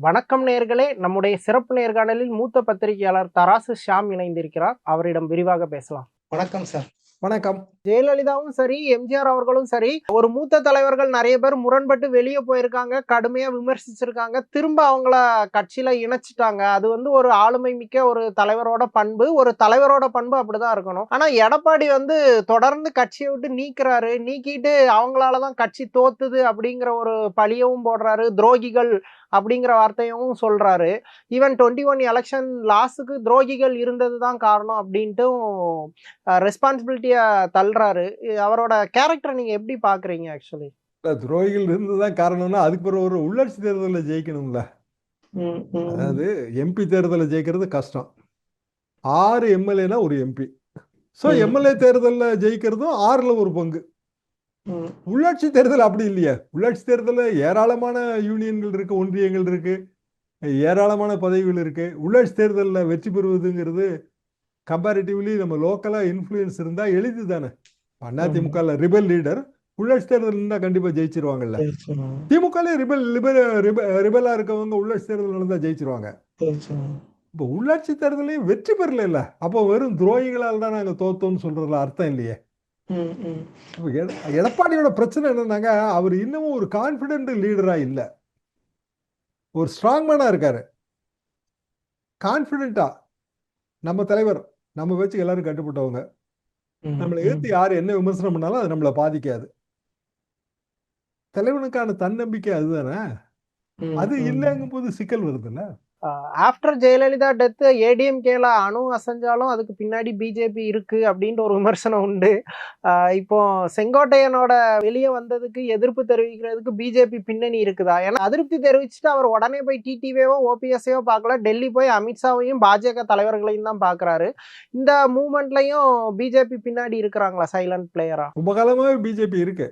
வணக்கம் நேர்களே. நம்முடைய சிறப்பு நேர்காணலில் மூத்த பத்திரிகையாளர் தராசு ஷாம் இணைந்திருக்கிறார். அவரிடம் விரிவாக பேசலாம். வணக்கம் சார். வணக்கம். ஜெயலலிதாவும் சரி எம்ஜிஆர் அவர்களும் சரி ஒரு மூத்த தலைவர்கள் நிறைய பேர் முரண்பட்டு வெளியே போயிருக்காங்க கடுமையா விமர்சிச்சிருக்காங்க திரும்ப அவங்கள கட்சியில இணைச்சிட்டாங்க. அது வந்து ஒரு ஆளுமை மிக்க ஒரு தலைவரோட பண்பு. ஒரு தலைவரோட பண்பு அப்படிதான் இருக்கணும். ஆனா எடப்பாடி வந்து தொடர்ந்து கட்சியை விட்டு நீக்கிறாரு. நீக்கிட்டு அவங்களாலதான் கட்சி தோத்துது அப்படிங்கிற ஒரு பழியவும் போடுறாரு. துரோகிகள் அப்படிங்கிற வார்த்தையும் சொல்றாரு. ஈவன் டுவெண்ட்டி ஒன் எலெக்ஷன் லாஸுக்கு துரோகிகள் இருந்தது தான் காரணம் அப்படின்ட்டும் ரெஸ்பான்சிபிலிட்டியை தள்ளுறாரு. அவரோட கேரக்டரை நீங்க எப்படி பாக்குறீங்க ஆக்சுவலி இல்ல, துரோகிகள் இருந்ததுதான் காரணம்னா அதுக்கு பிறகு ஒரு உள்ளாட்சி தேர்தலில் ஜெயிக்கணும்ல. அதாவது எம்பி தேர்தலில் ஜெயிக்கிறது கஷ்டம். ஆறு எம்எல்ஏனா ஒரு எம்பி ஸோ. எம்எல்ஏ தேர்தலில் ஜெயிக்கிறதும் ஆறுல ஒரு பங்கு. உள்ளாட்சி தேர்தல் அப்படி இல்லையா. உள்ளாட்சி தேர்தலில் ஏராளமான யூனியன்கள் இருக்கு ஒன்றியங்கள் இருக்கு ஏராளமான பதவிகள் இருக்கு. உள்ளாட்சி தேர்தலில் வெற்றி பெறுவதுங்கிறது கம்பேரிட்டிவ்லி நம்ம லோக்கலா இன்ஃப்ளூயன்ஸ் இருந்தா எளிது தானே. அதிமுக ரிபல் லீடர் உள்ளாட்சி தேர்தல் இருந்தா கண்டிப்பா ஜெயிச்சிருவாங்கல்ல. சரி, சரி, திமுகலே ரிபல் ரிபலா இருக்கவங்க உள்ளாட்சி தேர்தல் நடந்தா ஜெயிச்சிருவாங்க. சரி, சரி. இப்போ உள்ளாட்சி தேர்தலையும் வெற்றி பெறல இல்ல அப்போ வெறும் துரோகிகளால் தான் நாங்க தோத்தோம்னு சொல்றதுல அர்த்தம் இல்லையே. எடப்பாடியோட பிரச்சனை என்னன்னாங்க அவர் இன்னமும் ஒரு கான்பிடென்ட் லீடரா இல்ல. ஒரு ஸ்ட்ராங் மேனா இருக்காரு. கான்பிடென்ட்டா நம்ம தலைவர் நம்ம வச்சு எல்லாரும் கட்டுப்பட்டவங்க. நம்மளை எதிர்த்து யார் என்ன விமர்சனம் பண்ணாலும் அது நம்மளை பாதிக்காது. தலைவனுக்கான தன்னம்பிக்கை அதுதானே? அது. இல்லைங்கும் போது சிக்கல் வருதுல்ல? ஆஃப்டர் ஜெயலலிதா டெத் ஏடிஎம்கேல அணு அசைஞ்சாலும் அதுக்கு பின்னாடி பிஜேபி இருக்கு அப்படின்ற ஒரு விமர்சனம் உண்டு. இப்போ செங்கோட்டையனோட வெளியே வந்ததுக்கு எதிர்ப்பு தெரிவிக்கிறதுக்கு பிஜேபி பின்னணி இருக்குதா? ஏன்னா அதிருப்தி தெரிவிச்சுட்டு அவர் உடனே போய் டிடிவியோ ஓபிஎஸ்ஐயோ பார்க்கல. டெல்லி போய் அமித்ஷாவையும் பாஜக தலைவர்களையும் தான் பார்க்கறாரு. இந்த மூமெண்ட்லயும் பிஜேபி பின்னாடி இருக்கிறாங்களா? சைலண்ட் பிளேயரா ரொம்ப பிஜேபி இருக்கு.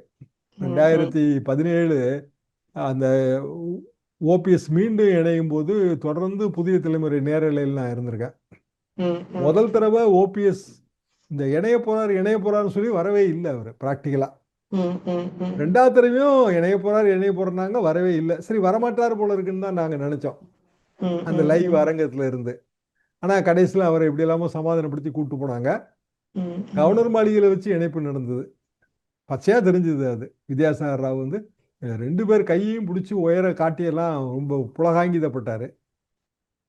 ரெண்டாயிரத்தி பதினேழு அந்த ஓபிஎஸ் மீண்டும் இணையும் போது தொடர்ந்து புதிய தலைமுறை நேரலையில் நான் இருந்திருக்கேன். முதல் தடவை ஓபிஎஸ் இந்த இணைய போறார் இணைய போறாருன்னு சொல்லி வரவே இல்லை அவர் ப்ராக்டிக்கலா. ரெண்டாவது தடவையும் இணைய போறார் இணைய போறாங்க வரவே இல்லை சரி வரமாட்டார் போல இருக்குன்னு தான் நாங்க நினைச்சோம் அந்த லைவ். அரங்கத்துல இருந்து ஆனா கடைசியில் அவரை எப்படி இல்லாம சமாதானப்படுத்தி கூட்டு போனாங்க. கவர்னர் மாளிகையில வச்சு இணைப்பு நடந்தது பச்சையா தெரிஞ்சது அது வித்யாசாகர் ராவ் வந்து ரெண்டு பேர் கையையும் பிடிச்சி உயர காட்டியெல்லாம் ரொம்ப புலகாங்கிதப்பட்டார்.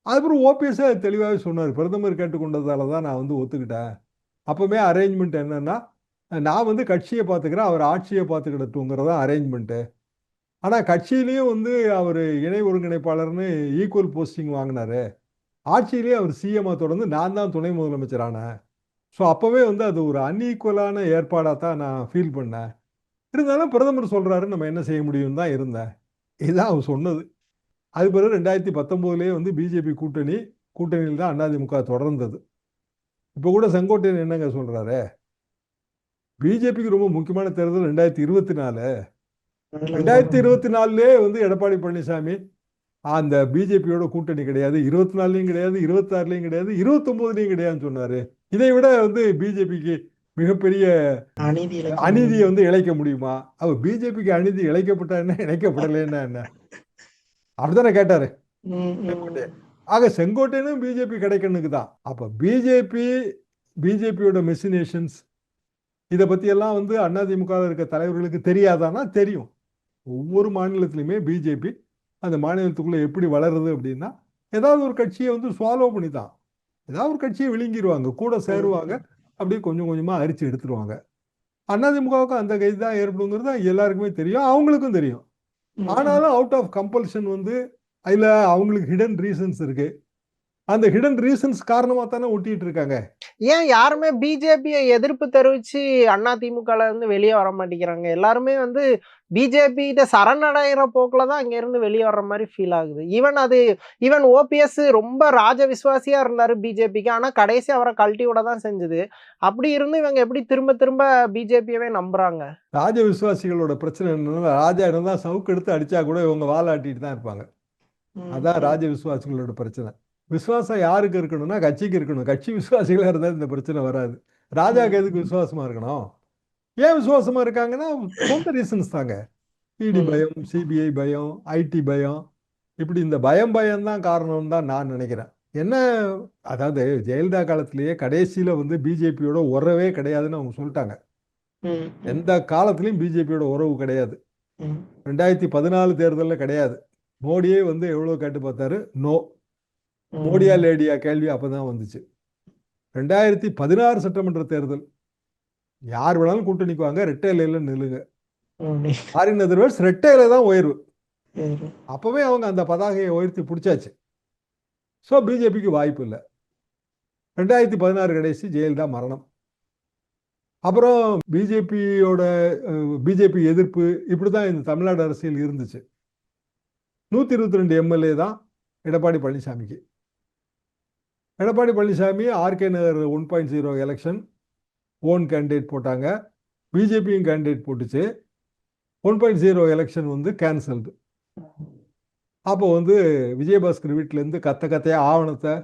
அதுக்கப்புறம் ஓபிஎஸ் தெளிவாகவே சொன்னார். பிரதமர் கேட்டுக்கொண்டதால தான் நான் வந்து ஒத்துக்கிட்டேன். அப்போவுமே அரேஞ்ச்மெண்ட் என்னன்னா நான் வந்து கட்சியை பார்த்துக்கிறேன் அவர் ஆட்சியை பார்த்துக்கிடட்டுங்கிறதா அரேஞ்ச்மெண்ட்டு ஆனால் கட்சியிலையும் வந்து அவர் இணை ஒருங்கிணைப்பாளர்னு ஈக்குவல் போஸ்டிங் வாங்கினாரு. ஆட்சியிலேயே அவர் சிஎம்ஐ தொடர்ந்து நான் தான் துணை முதலமைச்சரானேன். ஸோ அப்போவே வந்து அது ஒரு அன்ஈக்குவலான ஏற்பாடாக தான் நான் ஃபீல் பண்ணேன். இருந்தாலும் பிரதமர் சொல்கிறாரு நம்ம என்ன செய்ய முடியும் தான் இருந்தேன். இதுதான் அவர் சொன்னது. அது பிறகு ரெண்டாயிரத்தி பத்தொம்போதுலேயே வந்து பிஜேபி கூட்டணி கூட்டணியில் தான் அதிமுக தொடர்ந்தது. இப்போ கூட செங்கோட்டையன் என்னங்க சொல்கிறாரு பிஜேபிக்கு ரொம்ப முக்கியமான தேர்தல் ரெண்டாயிரத்தி இருபத்தி நாலு ரெண்டாயிரத்தி இருபத்தி நாலுலேயே வந்து எடப்பாடி பழனிசாமி அந்த பிஜேபியோட கூட்டணி கிடையாது. இருபத்தி நாலுலையும் கிடையாது இருபத்தாறுலையும் கிடையாது இருபத்தொம்போதுலையும் கிடையாதுன்னு சொன்னாரு. இதை விட வந்து பிஜேபிக்கு மிகப்பெரிய அநீதி அநீதியை வந்து இழைக்க முடியுமா? அவ பிஜேபிக்கு அநீதி இழைக்கப்பட்டா என்ன இழைக்கப்படலைன்னா என்ன? அப்படித்தானே கேட்டாரு. ஆக செங்கோட்டையனும் பிஜேபி கிடைக்கணுக்கு தான். அப்ப பிஜேபி பிஜேபியோட மெசினேஷன்ஸ் இதை பத்தி எல்லாம் வந்து அதிமுக இருக்க தலைவர்களுக்கு தெரியாதானா தெரியும். ஒவ்வொரு மாநிலத்திலுமே பிஜேபி அந்த மாநிலத்துக்குள்ள எப்படி வளருது அப்படின்னா ஏதாவது ஒரு கட்சியை வந்து சுவாலோ பண்ணி தான் ஏதாவது ஒரு கட்சியை விழுங்கிடுவாங்க கூட சேருவாங்க. அப்படியே கொஞ்சம் கொஞ்சமா அரிச்சு எடுத்துருவாங்க. அதிமுகவுக்கு அந்த கைது தான் ஏற்படுங்கிறது எல்லாருக்குமே தெரியும் அவங்களுக்கும் தெரியும். ஆனாலும் அவுட் ஆஃப் கம்பல்ஷன் வந்து அதுல அவங்களுக்கு ஹிடன் ரீசன்ஸ் இருக்கு. அந்த ஹிடன் ரீசன்ஸ் காரணமா தானே ஒட்டிட்டு இருக்காங்க. ஏன் யாருமே பிஜேபியை எதிர்ப்பு தெரிவிச்சு அண்ணா திமுகல இருந்து வெளியே வர மாட்டேங்கிறாங்க. எல்லாருமே வந்து பிஜேபி கிட்ட சரணடைகிற போக்குல தான் அங்க இருந்து வெளியே வர்ற மாதிரி ஃபீல் ஆகுது. ஈவன் அது ஈவன் ஓபிஎஸ் ரொம்ப ராஜ விசுவாசியா இருந்தாரு பிஜேபிக்கு ஆனா கடைசி அவரை கழட்டி விட தான் செஞ்சது. அப்படி இருந்து இவங்க எப்படி திரும்ப திரும்ப பிஜேபியவே நம்புறாங்க? ராஜ விசுவாசிகளோட பிரச்சனை என்னன்னா ராஜா இருந்தா சவுக்கு எடுத்து அடிச்சா கூட இவங்க வாலாட்டிட்டு தான் இருப்பாங்க. அதான் ராஜ விசுவாசிகளோட பிரச்சனை. விசுவாசம் யாருக்கு இருக்கணும்னா கட்சிக்கு இருக்கணும். கட்சி விசுவாசிகளா இருந்தா இந்த பிரச்சனை வராது. ராஜாக்கு எதுக்கு விசுவாசமா இருக்கணும்? ஏன் விசுவாசமா இருக்காங்கன்னா சொந்த ரீசன்ஸ் தாங்க. இடி. பயம் சிபிஐ பயம் ஐடி பயம். இப்படி இந்த பயம் பயம்தான் காரணம் தான் நான் நினைக்கிறேன். என்ன அதாவது ஜெயலலிதா காலத்திலேயே கடைசியில வந்து பிஜேபியோட உறவே கிடையாதுன்னு அவங்க சொல்லிட்டாங்க. எந்த காலத்திலையும் பிஜேபியோட உறவு கிடையாது. ரெண்டாயிரத்தி பதினாலு தேர்தலில் கிடையாது. மோடியே வந்து எவ்வளோ கேட்டு பார்த்தாரு? நோ. மோடியா லேடியா கேள்வி அப்பதான் வந்துச்சு. ரெண்டாயிரத்தி பதினாறு சட்டமன்ற தேர்தல். யார் வேணாலும் கூட்டணிக்கு வாங்க ரெட்டை இலையில நில்லுங்க. ஃபாரின் அதர்வைஸ் ரெட்டை இலை தான் உயர்வு. அப்பவே அவங்க அந்த பதாகையை உயர்த்தி பிடிச்சாச்சு. ஸோ பிஜேபிக்கு வாய்ப்பு இல்லை. ரெண்டாயிரத்தி பதினாறு கடைசி ஜெயலலிதா மரணம். அப்புறம் பிஜேபியோட பிஜேபி எதிர்ப்பு இப்படி தான் இந்த தமிழ்நாடு அரசியல் இருந்துச்சு. நூற்றி இருபத்தி ரெண்டு எம்எல்ஏ தான் எடப்பாடி பழனிசாமிக்கு. Edappadi Palaniswami RK Nagar one point zero election own candidate போட்டாங்க. பிஜேபியும் கேண்டிடேட் போட்டுச்சு. ஒன் பாயிண்ட் ஜீரோ எலெக்ஷன் வந்து கேன்சல்டு அப்போ வந்து விஜயபாஸ்கர் வீட்டிலேருந்து கத்த கத்தையாக ஆவணத்தை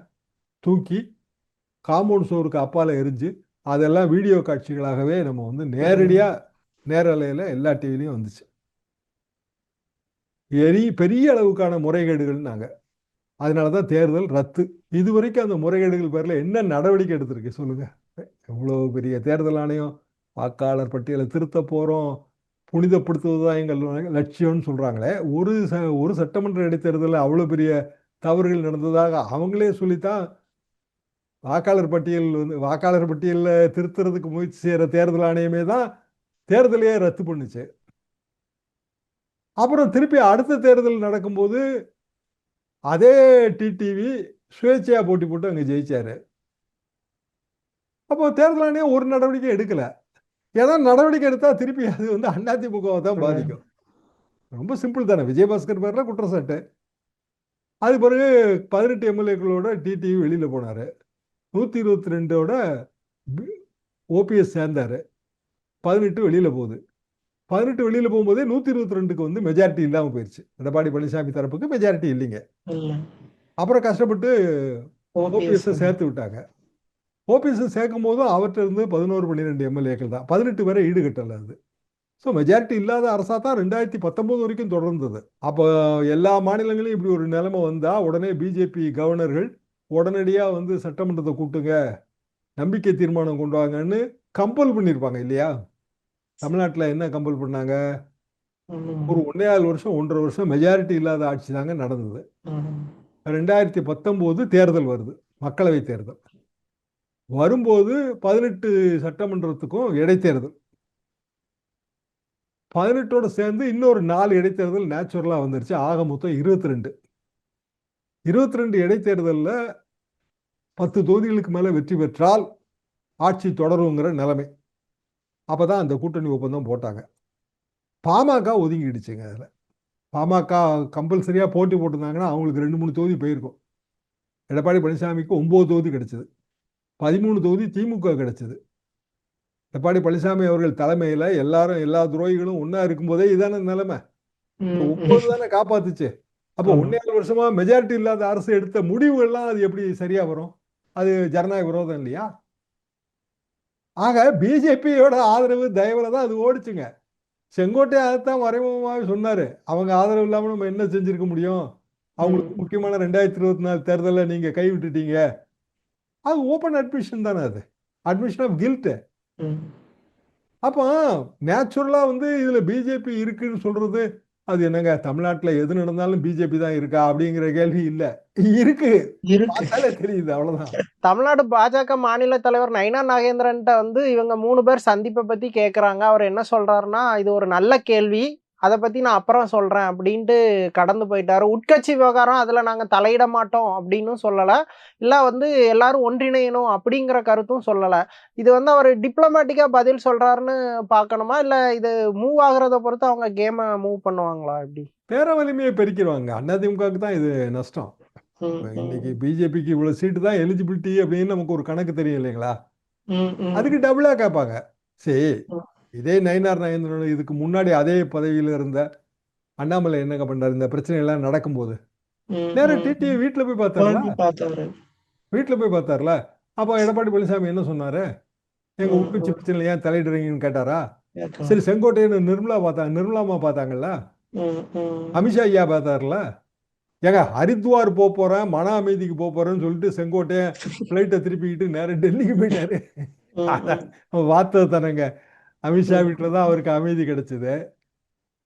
தூக்கி காம்பவுண்ட் சோருக்கு அப்பால் எரிஞ்சு அதெல்லாம் வீடியோ காட்சிகளாகவே நம்ம வந்து நேரடியாக நேரலையில் எல்லா டிவிலையும் வந்துச்சு. எரி பெரிய அளவுக்கான முறைகேடுகள் நாங்கள் அதனால தான் தேர்தல் ரத்து. இது வரைக்கும் அந்த முறைகேடுகள் பேரில் என்ன நடவடிக்கை எடுத்திருக்கு சொல்லுங்கள் எவ்வளோ பெரிய தேர்தல் ஆணையம் வாக்காளர் பட்டியலை திருத்த போகிறோம் புனிதப்படுத்துவது தான் எங்கள் லட்சியம்னு சொல்கிறாங்களே ஒரு ச ஒரு சட்டமன்ற இடைத்தேர்தலில் அவ்வளோ பெரிய தவறுகள் நடந்ததாக அவங்களே சொல்லித்தான் வாக்காளர் பட்டியல் வந்து வாக்காளர் பட்டியலில் திருத்துறதுக்கு முயற்சி செய்கிற தேர்தல் ஆணையமே தான் தேர்தலையே ரத்து பண்ணுச்சு. அப்புறம் திருப்பி அடுத்த தேர்தல் நடக்கும்போது அதே டிடிவி சுயேட்சையாக போட்டி போட்டு அங்கே ஜெயிச்சாரு. அப்போ தேர்தல் ஆணையம் ஒரு நடவடிக்கை எடுக்கலை. ஏதாவது நடவடிக்கை எடுத்தால் திருப்பி அது வந்து அதிமுகவை தான் பாதிக்கும். ரொம்ப சிம்பிள் தானே. விஜயபாஸ்கர் பேரில் குற்றச்சாட்டு. அது பிறகு பதினெட்டு எம்எல்ஏக்களோட டிடிவி வெளியில் போனார். நூற்றி இருபத்தி ரெண்டோட ஓபிஎஸ் சேர்ந்தார். பதினெட்டு வெளியில் போகுது. பதினெட்டு வெளியில் போகும்போதே நூற்றி இருபத்தி ரெண்டுக்கு வந்து மெஜாரிட்டி இல்லாமல் போயிடுச்சு எடப்பாடி பழனிசாமி தரப்புக்கு மெஜாரிட்டி இல்லைங்க. இல்ல. அப்புறம் கஷ்டப்பட்டு ஓபிஎஸ்ஸை சேர்த்து விட்டாங்க. ஓபிஎஸ்ஸை சேர்க்கும் போதும் அவர்கிட்ட இருந்து பதினோரு பன்னிரெண்டு எம்எல்ஏக்கள் தான். பதினெட்டு வரை ஈடுகட்டல அது. ஸோ மெஜாரிட்டி இல்லாத அரசாக தான் ரெண்டாயிரத்தி பத்தொம்போது வரைக்கும் தொடர்ந்தது. அப்போ எல்லா மாநிலங்களையும் இப்படி ஒரு நிலைமை வந்தால் உடனே பிஜேபி கவர்னர்கள் உடனடியாக வந்து சட்டமன்றத்தை கூட்டுங்க. நம்பிக்கை தீர்மானம் கொண்டு வாங்கன்னு கம்பல் பண்ணியிருப்பாங்க இல்லையா? தமிழ்நாட்டில் என்ன கம்பல் பண்ணாங்க? ஒரு ஒன்றே ஆறு வருஷம் ஒன்றரை வருஷம் மெஜாரிட்டி இல்லாத ஆட்சி தாங்க நடந்தது. ரெண்டாயிரத்தி பத்தொம்போது தேர்தல் வருது மக்களவை தேர்தல். வரும்போது பதினெட்டு சட்டமன்றத்துக்கும் இடைத்தேர்தல். பதினெட்டோட சேர்ந்து இன்னொரு நாலு இடைத்தேர்தல் நேச்சுரலாக வந்துருச்சு ஆக மொத்தம் இருபத்தி ரெண்டு இருபத்தி ரெண்டு இடைத்தேர்தலில் பத்து தொகுதிகளுக்கு மேலே வெற்றி பெற்றால் ஆட்சி தொடருங்கிற நிலைமை. அப்போ தான் அந்த கூட்டணி ஒப்பந்தம் போட்டாங்க. பாமக ஒதுங்கிடுச்சுங்க அதில். பாமக கம்பல்சரியாக போட்டி போட்டிருந்தாங்கன்னா அவங்களுக்கு ரெண்டு மூணு தொகுதி போயிருக்கும். எடப்பாடி பழனிசாமிக்கு ஒம்பது தொகுதி கிடைச்சது. பதிமூணு தொகுதி திமுக கிடைச்சது. எடப்பாடி பழனிசாமி அவர்கள் தலைமையில் எல்லாரும் எல்லா துரோகிகளும் ஒன்றா இருக்கும்போதே இதான நிலைமை. ம், ஒன்பது தானே காப்பாத்துச்சு. அப்போ ஆமா. ஒன்னே வருஷமா மெஜாரிட்டி இல்லாத அரசு எடுத்த முடிவுகள்லாம் அது எப்படி சரியா வரும்? அது ஜனநாயக விரோதம் இல்லையா? ஆக பிஜேபியோட ஆதரவு தயவுல தான் அது ஓடிச்சுங்க. செங்கோட்டை அதைத்தான் மறைமுகமாக சொன்னாரு. அவங்க ஆதரவு இல்லாம நம்ம என்ன செஞ்சிருக்க முடியும்? அவங்களுக்கு. முக்கியமான ரெண்டாயிரத்தி இருபத்தி நாலு தேர்தலில் நீங்க கை விட்டுட்டீங்க. அது ஓப்பன் அட்மிஷன் தானே அது. அட்மிஷன் ஆஃப் கில்ட் ம், அப்போ நேச்சுரலா வந்து இதுல பிஜேபி இருக்குன்னு சொல்றது அது என்னங்க தமிழ்நாட்டுல எது நடந்தாலும் பிஜேபி தான் இருக்கா அப்படிங்கிற கேள்வி இல்ல. இருக்கு. தெரியுது அவ்வளவுதான். தமிழ்நாடு பாஜக மாநில தலைவர் நயினா நாகேந்திரன்ட்ட வந்து இவங்க மூணு பேர் சந்திப்பை பத்தி கேக்குறாங்க. அவர் என்ன சொல்றாருன்னா இது ஒரு நல்ல கேள்வி. அதை பத்தி நான் அப்புறம் சொல்றேன் அப்படின்ட்டு கடந்து போயிட்டாரு. உட்கட்சி விவகாரம் அதுல நாங்க தலையிட மாட்டோம் அப்படின்னு சொல்லல. இல்ல வந்து எல்லாரும் ஒன்றிணையணும் அப்படிங்கிற கருத்தும் சொல்லல. இது வந்து அவர் டிப்ளமேட்டிக்கா பதில் சொல்றாருன்னு பார்க்கணுமா இல்ல இது மூவ் ஆகுறத பொறுத்து அவங்க கேமை மூவ் பண்ணுவாங்களா எப்படி? பேர வலிமையை பெருக்கிடுவாங்க. அதிமுகவுக்கு தான் இது நஷ்டம். இன்னைக்கு பிஜேபிக்கு இவ்வளவு சீட்டு தான் எலிஜிபிலிட்டி அப்படின்னு நமக்கு ஒரு கணக்கு தெரியும் இல்லைங்களா அதுக்கு டபுளா கேட்பாங்க. சரி. இதே நயினார் நாகேந்திரன் இதுக்கு முன்னாடி அதே பதவியில இருந்த அண்ணாமலை என்னங்க பண்றாரு? இந்த பிரச்சனை எல்லாம் நடக்கும்போது நேரம். டிடி வீட்டுல போய் பார்த்தாரு? வீட்டில் போய் பார்த்தார்ல? அப்போ எடப்பாடி பழனிசாமி என்ன சொன்னாரு? எங்க உட்கட்சி. பிரச்சனை ஏன் தலையிடுறீங்கன்னு கேட்டாரா. சரி செங்கோட்டையன் நிர்மலா பார்த்தா நிர்மலாமா பார்த்தாங்கல்ல. அமித்ஷா ஐயா பார்த்தார்ல? ஏங்க ஹரித்வார் போக போறேன் மன அமைதிக்கு போக போறேன்னு சொல்லிட்டு செங்கோட்டையன் ஃப்ளைட்டை திருப்பிக்கிட்டு நேரம் டெல்லிக்கு போயிட்டாரு. வார்த்தை தானேங்க. அமித்ஷா வீட்டில் தான் அவருக்கு அமைதி கிடைச்சிது.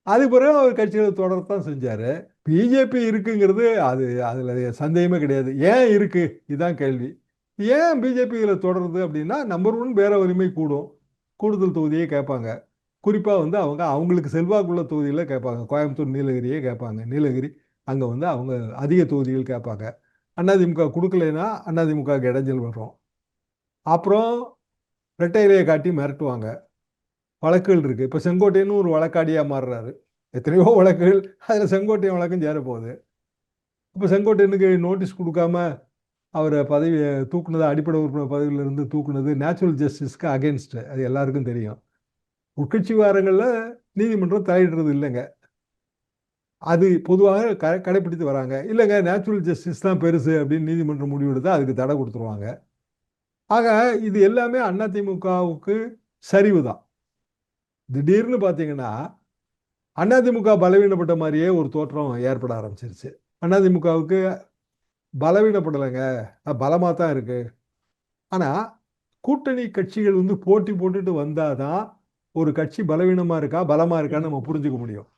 அது பிறகு அவர் கட்சிகளை தொடரத்தான் செஞ்சார். பிஜேபி இருக்குங்கிறது அது அதில் சந்தேகமே கிடையாது. ஏன் இருக்குது இதுதான் கேள்வி. ஏன் பிஜேபியில் தொடருது அப்படின்னா நம்பர் ஒன் பேர உரிமை கூடும். கூடுதல் தொகுதியே கேட்பாங்க. குறிப்பாக வந்து அவங்க அவங்களுக்கு செல்வாக்குள்ள தொகுதியில் கேட்பாங்க. கோயம்புத்தூர் நீலகிரியே கேட்பாங்க. நீலகிரி அங்கே வந்து அவங்க அதிக தொகுதிகள் கேட்பாங்க. அதிமுக கொடுக்கலைன்னா அதிமுக இடைஞ்சல் வரும். அப்புறம் ரெட்டையிலையை காட்டி மிரட்டுவாங்க. வழக்குகள் இருக்குது இப்போ செங்கோட்டையன்னு ஒரு வழக்காடியாக மாறுறாரு. எத்தனையோ வழக்குகள் அதில் செங்கோட்டையன் வழக்கம் சேரப்போகுது இப்போ செங்கோட்டையனுக்கு நோட்டீஸ் கொடுக்காம அவரை பதவி தூக்குனது அடிப்படை உறுப்பினர் பதவியிலிருந்து தூக்குனது நேச்சுரல் ஜஸ்டிஸ்க்கு அகேன்ஸ்ட் அது எல்லாருக்கும் தெரியும். உட்கட்சி வாரங்களில் நீதிமன்றம் தலையிடுறது இல்லைங்க. அது பொதுவாக க கடைப்பிடித்து வராங்க. இல்லைங்க நேச்சுரல் ஜஸ்டிஸ் தான் பெருசு அப்படின்னு நீதிமன்றம் முடிவெடுத்து அதுக்கு தடை கொடுத்துருவாங்க. ஆக இது எல்லாமே அதிமுகவுக்கு சரிவு தான். திடீர்னு பார்த்தீங்கன்னா அதிமுக பலவீனப்பட்ட மாதிரியே ஒரு தோற்றம் ஏற்பட ஆரம்பிச்சிருச்சு. அதிமுகவுக்கு பலவீனப்படலைங்க. பலமாக தான் இருக்கு. ஆனால் கூட்டணி கட்சிகள் வந்து போட்டி போட்டுட்டு வந்தாதான் ஒரு கட்சி பலவீனமா இருக்கா பலமா இருக்கான்னு நம்ம புரிஞ்சுக்க முடியும்.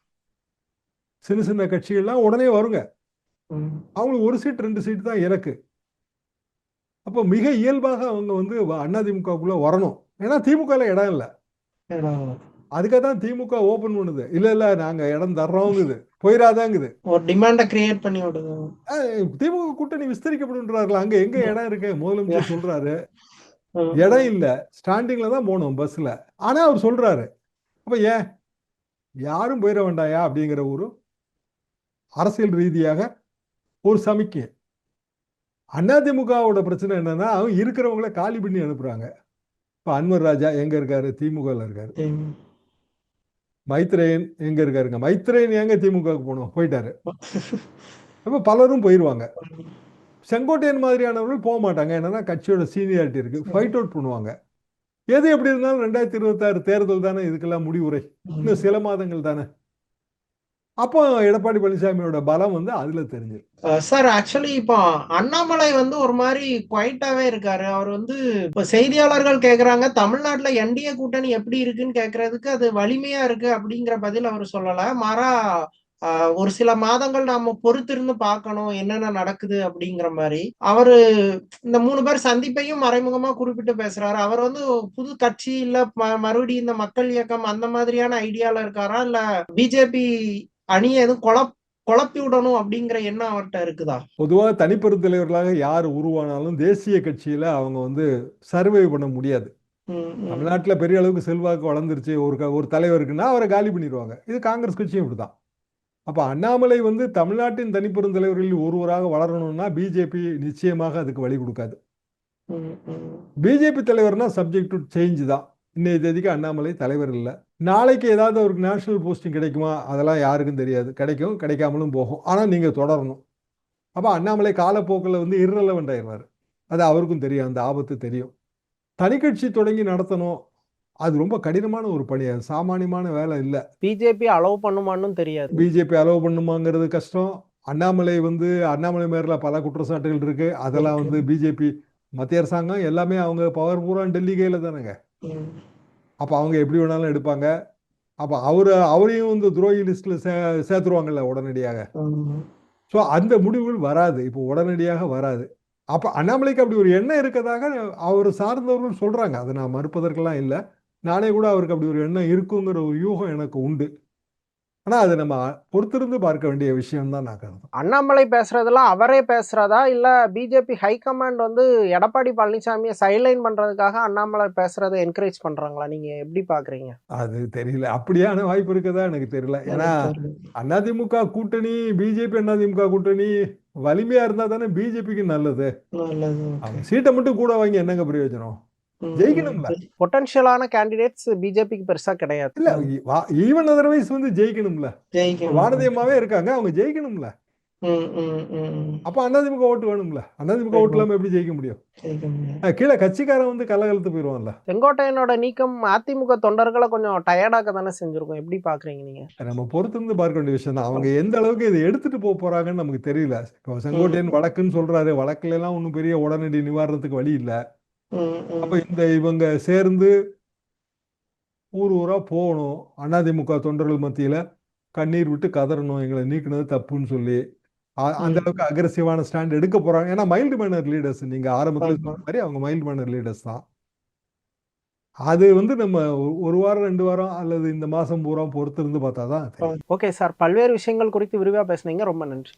சின்ன சின்ன கட்சிகள்லாம் உடனே வருங்க. அவங்களுக்கு ஒரு சீட் ரெண்டு சீட் தான் இலக்கு அப்போ மிக இயல்பாக அவங்க வந்து அதிமுகக்குள்ள வரணும். ஏன்னா திமுகல இடம் இல்லை. அதுக்காக தான் திமுக ஓபன் பண்ணுது. இல்ல இல்ல நாங்க இடம் தர்றோங்குது. போயிடாதாங்குது. ஒரு டிமாண்ட கிரியேட் பண்ணி விடுது. திமுக கூட்டணி விஸ்தரிக்கப்படுன்றாருல அங்க எங்க இடம் இருக்கு? முதலமைச்சர் சொல்றாரு. இடம் இல்ல. ஸ்டாண்டிங்ல தான் போகணும் பஸ்ல ஆனா அவர் சொல்றாரு. அப்ப ஏன்? யாரும் போயிட வேண்டாயா? அப்படிங்கிற ஒரு அரசியல் ரீதியாக ஒரு சமிக்கை. அதிமுகவோட பிரச்சனை என்னன்னா அவங்க இருக்கிறவங்கள காலி பண்ணி அனுப்புறாங்க. இப்ப அன்வர் ராஜா எங்க இருக்காரு? திமுகல இருக்காரு. மைத்ரேயன் எங்க இருக்காருங்க? மைத்ரேயன் எங்க திமுகவுக்கு போனோம்? போயிட்டாரு. அப்ப பலரும் போயிருவாங்க. செங்கோட்டையன் மாதிரியானவர்கள் போக மாட்டாங்க. என்னன்னா கட்சியோட சீனியாரிட்டி இருக்கு. ஃபைட் அவுட் பண்ணுவாங்க. எது எப்படி இருந்தாலும் ரெண்டாயிரத்தி இருபத்தாறு தேர்தல் தானே இதுக்கெல்லாம் முடிவுரை. இன்னும் சில மாதங்கள் தானே. அப்போ எடப்பாடி பழனிசாமியோட பலம் வந்து அதுல தெரிஞ்சு சார் ஆக்சுவலி இப்போ அண்ணாமலை வந்து ஒரு மாதிரி குவைட்டாவே இருக்காரு. அவர் வந்து இப்போ செய்தியாளர்கள் கேக்குறாங்க தமிழ்நாட்டுல என்டிஏ கூட்டணி எப்படி இருக்குன்னு கேக்குறதுக்கு அது வலிமையா இருக்கு அப்படிங்கிற பதில் அவர் சொல்லல. மாறா ஆஹ், ஒரு சில மாதங்கள் நாம பொறுத்திருந்து பார்க்கணும் என்னென்ன நடக்குது அப்படிங்கிற மாதிரி. அவரு இந்த மூணு பேர் சந்திப்பையும் மறைமுகமா குறிப்பிட்டு பேசுறாரு. அவர் வந்து புது கட்சி இல்ல ம- மறுபடியும் இந்த மக்கள் இயக்கம் அந்த மாதிரியான ஐடியால இருக்காரா? இல்ல பிஜேபி அணியை எதுவும் குழப் குழப்பி விடணும் அப்படிங்கிற எண்ணம் அவர்கிட்ட இருக்குதா? பொதுவாக தனிப்பெரும் தலைவர்களாக யார் உருவானாலும் தேசிய கட்சியில அவங்க வந்து சர்வை பண்ண முடியாது. தமிழ்நாட்டில் பெரிய அளவுக்கு செல்வாக்கு வளர்ந்துருச்சு. ஒரு ஒரு தலைவருக்குன்னா அவரை காலி பண்ணிடுவாங்க இது காங்கிரஸ் கட்சியும் இப்படிதான் அப்ப அண்ணாமலை வந்து தமிழ்நாட்டின் தனிப்பெரும் தலைவர்களில் ஒருவராக வளரணும்னா பிஜேபி நிச்சயமாக அதுக்கு வழி கொடுக்காது. பிஜேபி தலைவர்னா சப்ஜெக்ட் டு சேஞ்ச் தான். இன்னைய தேதிக்கு அண்ணாமலை தலைவர் இல்லை. நாளைக்கு ஏதாவது அவருக்கு நேஷனல் போஸ்டிங் கிடைக்குமா? அதெல்லாம் யாருக்கும் தெரியாது. கிடைக்கும் கிடைக்காமலும் போகும். ஆனால் நீங்கள் தொடரணும். அப்போ அண்ணாமலை காலப்போக்கில் வந்து irrelevant ஆயிடுவார். அது அவருக்கும் தெரியும் அந்த ஆபத்து தெரியும். தனிக்கட்சி தொடங்கி நடத்தணும் அது ரொம்ப கடினமான ஒரு பணி. அது சாமானியமான வேலை இல்லை. பிஜேபி அலோவ் பண்ணுமான்னு தெரியாது. பிஜேபி அலோவ் பண்ணுமாங்கிறது கஷ்டம். அண்ணாமலை வந்து அண்ணாமலை மேல பல குற்றச்சாட்டுகள் இருக்கு. அதெல்லாம் வந்து பிஜேபி மத்திய அரசாங்கம் எல்லாமே அவங்க பவர் பூரா டெல்லி கையில தானேங்க. அப்போ அவங்க எப்படி வேணாலும் எடுப்பாங்க. அப்போ அவரு அவரையும் வந்து துரோகி லிஸ்ட்ல சே சேர்த்துருவாங்கல்ல உடனடியாக. ஸோ அந்த முடிவுகள் வராது. இப்போ உடனடியாக வராது. அப்போ அண்ணாமலைக்கு அப்படி ஒரு எண்ணம் இருக்கதாக அவர் சார்ந்தவர்கள் சொல்றாங்க. அதை நான் மறுப்பதற்கெல்லாம் இல்லை. நானே கூட அவருக்கு அப்படி ஒரு எண்ணம் இருக்குங்கிற ஒரு யூகம் எனக்கு உண்டு. ஆனால் அதை நம்ம பொறுத்திருந்து பார்க்க வேண்டிய விஷயம் தான் நான் கருதுறேன். அண்ணாமலை பேசுறதெல்லாம் அவரே பேசுறதா இல்ல பிஜேபி ஹைகமாண்ட் வந்து எடப்பாடி பழனிசாமியை சைட்லைன் பண்றதுக்காக அண்ணாமலை பேசுறதை என்கரேஜ் பண்றாங்களா? நீங்க எப்படி பாக்குறீங்க? அது தெரியல. அப்படியான வாய்ப்பு இருக்குதா எனக்கு தெரியல. ஏன்னா அதிமுக கூட்டணி பிஜேபி அதிமுக கூட்டணி வலிமையா இருந்தா தானே பிஜேபிக்கு நல்லது. சீட்டை மட்டும் கூட வாங்கி என்னங்க பிரயோஜனம். ஜெயிக்கணும்ல. பொட்டன்ஷியலான கேண்டிடேட்ஸ் பிஜேபிக்கு பெருசா கிடையாது. இல்ல ஈவன் அதர்வைஸ் வந்து ஜெயிக்கணும்ல. ஜெயிக்கணும். வானதியம்மாவே இருக்காங்க அவங்க ஜெயிக்கணும்ல. அப்ப அதிமுக ஓட்டு வேணும்ல. அதிமுக ஓட்டு இல்லாம எப்படி ஜெயிக்க முடியும்? கீழே கட்சிக்காரன் வந்து கலகலத்து போயிடுவான்ல. செங்கோட்டையனோட நீக்கம் அதிமுக தொண்டர்களை கொஞ்சம் டயர்டாக்க தானே செஞ்சிருக்கும். எப்படி பாக்குறீங்க நீங்க? நம்ம பொறுத்திருந்து பார்க்க வேண்டிய விஷயம் தான். அவங்க எந்த அளவுக்கு இதை எடுத்துட்டு போக போறாங்கன்னு நமக்கு தெரியல. செங்கோட்டையன் வழக்குன்னு சொல்றாரு. வழக்குல எல்லாம் ஒன்றும் பெரிய உடனடி நிவாரணத்துக்கு வழி இல்லை. அப்ப இந்த இவங்க சேர்ந்து ஊர் ஊரா போகணும். அதிமுக தொண்டர்கள் மத்தியில கண்ணீர் விட்டு கதறணும். எங்களை நீக்கினது தப்புன்னு சொல்லி. அந்த. அளவுக்கு அக்ரெசிவான ஸ்டாண்ட் எடுக்க போறாங்க. ஏன்னா மைல்டு மேனர் லீடர்ஸ் நீங்க ஆரம்பத்துல. சொன்ன மாதிரி அவங்க மைல்டு மேனர் லீடர்ஸ் தான். அது வந்து நம்ம ஒரு- வாரம் ரெண்டு வாரம் அல்லது இந்த மாசம் பூரா பொறுத்திருந்து பார்த்தா தான். Okay sir. பல்வேறு விஷயங்கள் குறித்து விரிவா பேசுனீங்க. ரொம்ப நன்றி.